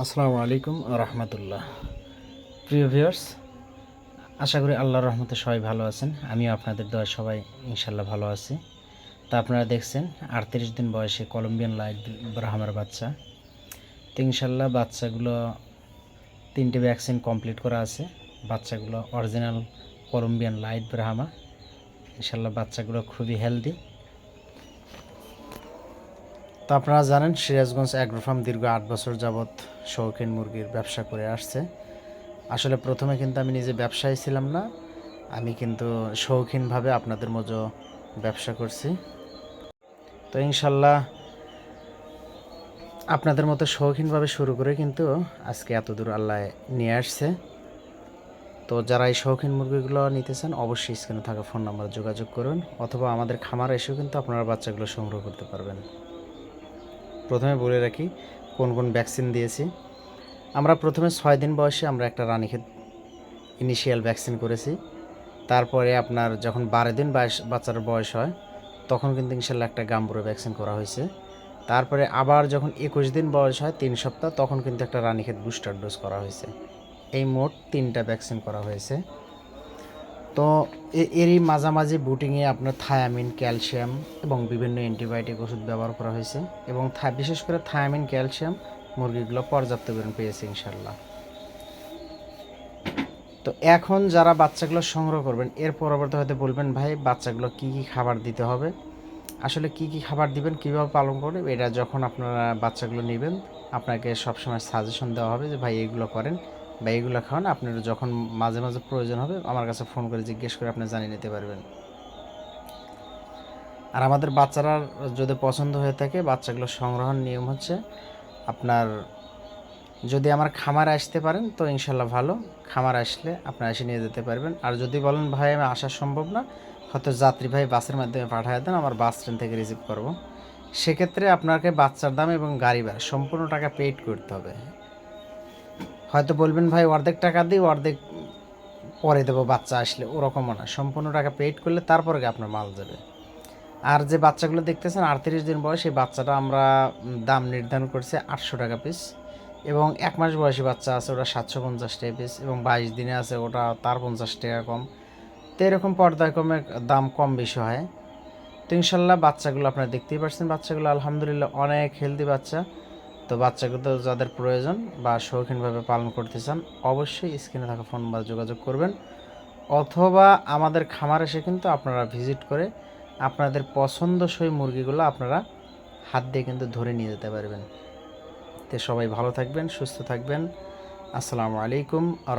আসসালামু আলাইকুম রহমতুল্লাহ। প্রিয় ভিউয়ার্স, আশা করি আল্লাহর রহমতে সবাই ভালো আছেন। আমিও আপনাদের দোয়া সবাই ইনশাল্লাহ ভালো আছি। তা আপনারা দেখছেন, আটত্রিশ দিন বয়সে কলম্বিয়ান লাইট ব্রাহ্মার বাচ্চা। তো ইনশাল্লাহ বাচ্চাগুলো তিনটে ভ্যাকসিন কমপ্লিট করা আছে। বাচ্চাগুলো অরিজিনাল কলম্বিয়ান লাইট ব্রাহ্মা। ইনশাল্লাহ বাচ্চাগুলো খুবই হেলদি তো আপনারা জানেন, সিরাজগঞ্জ অ্যাগ্রো ফার্ম দীর্ঘ আট বছর যাবৎ শৌখিন মুরগির ব্যবসা করে আসছে। আসলে প্রথমে কিন্তু আমি নিজে ব্যবসায়ী ছিলাম না, আমি কিন্তু শৌখিনভাবে আপনাদের মতো ব্যবসা করছি। তো ইনশাল্লাহ আপনাদের মতো শৌখিনভাবে শুরু করে কিন্তু আজকে এত দূর আল্লাহ নিয়ে আসছে। তো যারা এই শৌখিন মুরগিগুলো নিতেছেন অবশ্যই স্ক্রিনে থাকা ফোন নাম্বারে যোগাযোগ করুন, অথবা আমাদের খামার এসেও কিন্তু আপনারা বাচ্চাগুলো সংগ্রহ করতে পারবেন। প্রথমে বলে রাখি কোন কোন ভ্যাকসিন দিয়েছি। আমরা প্রথমে ছয় দিন বয়সে আমরা একটা রানীক্ষেত ইনিশিয়াল ভ্যাকসিন করেছি। তারপরে আপনার যখন বারো দিন বয়স, বাচ্চার বয়স হয়, তখন কিন্তু ইনশাল্লাহ একটা গাম্বুরো ভ্যাকসিন করা হয়েছে। তারপরে আবার যখন একুশ দিন বয়স হয়, তিন সপ্তাহ, তখন কিন্তু একটা রানীক্ষেত বুস্টার ডোজ করা হয়েছে। এই মোট তিনটা ভ্যাকসিন করা হয়েছে। তো এরই মাঝামাঝি বুটিংয়ে আপনার থায়ামিন ক্যালসিয়াম এবং বিভিন্ন অ্যান্টিবায়োটিক ওষুধ ব্যবহার করা হয়েছে এবং বিশেষ করে থায়ামিন ক্যালসিয়াম মুরগিগুলো পর্যাপ্ত পরিমাণ পেয়েছে ইনশাল্লাহ তো এখন যারা বাচ্চাগুলো সংগ্রহ করবেন, এর পরবর্তী হয়তো বলবেন, ভাই, বাচ্চাগুলো কি কি খাবার দিতে হবে? আসলে কি কি খাবার দিবেন, কীভাবে পালন করবেন? এটা যখন আপনারা বাচ্চাগুলো নেবেন, আপনাকে সবসময় সাজেশন দেওয়া হবে যে, ভাই, এগুলো করেন। বা এগুলো খাওয়ান, আপনার যখন মাঝে মাঝে প্রয়োজন হবে, আমার কাছে ফোন করে জিজ্ঞেস করে আপনি জানিয়ে নিতে পারবেন। আর আমাদের বাচ্চারা যদি পছন্দ হয়ে থাকে, বাচ্চাগুলো সংগ্রহণ নিয়ম হচ্ছে, আপনার যদি আমার খামারে আসতে পারেন, তো ইনশাল্লাহ ভালো, খামার আসলে আপনারা এসে নিয়ে যেতে পারবেন। আর যদি বলেন, ভাই, আমি আসা সম্ভব না, হয়তো যাত্রী ভাই বাসের মাধ্যমে পাঠিয়ে দেন, আমার বাস ট্রেন থেকে রিসিভ করব। সেক্ষেত্রে আপনাকে বাচ্চার দাম এবং গাড়ি ভাড়া সম্পূর্ণ টাকা পেইড করতে হবে। হয়তো বলবেন, ভাই, অর্ধেক টাকা দিই, অর্ধেক পরে দেবো, বাচ্চা আসলে। ওরকমও না। সম্পূর্ণ টাকা পেড করলে তারপরে আপনার মাল যাবে। আর যে বাচ্চাগুলো দেখতেছেন, আটত্রিশ দিন বয়স এই বাচ্চাটা আমরা দাম নির্ধারণ করছি আটশো টাকা পিস এবং এক মাস বয়সী বাচ্চা আছে, ওটা সাতশো পঞ্চাশ টাকা পিস এবং বাইশ দিনে আছে, ওটা তার পঞ্চাশ টাকা কম। তো এরকম পর্দায় কমে দাম কম বেশি হয়। তো ইনশাল্লাহ বাচ্চাগুলো আপনারা দেখতেই পাচ্ছেন বাচ্চাগুলো আলহামদুলিল্লাহ অনেক হেলদি বাচ্চা। তো বাচ্চাগুলো যাদের প্রয়োজন বা শৌখিনভাবে পালন করতে চান, অবশ্যই স্ক্রিনে থাকা ফোন বা যোগাযোগ করবেন। অথবা আমাদের খামার এসে কিন্তু আপনারা ভিজিট করে আপনাদের পছন্দসই মুরগিগুলো আপনারা হাত দিয়ে কিন্তু ধরে নিয়ে যেতে পারবেন। তো সবাই ভালো থাকবেন, সুস্থ থাকবেন। আসসালামু আলাইকুম আ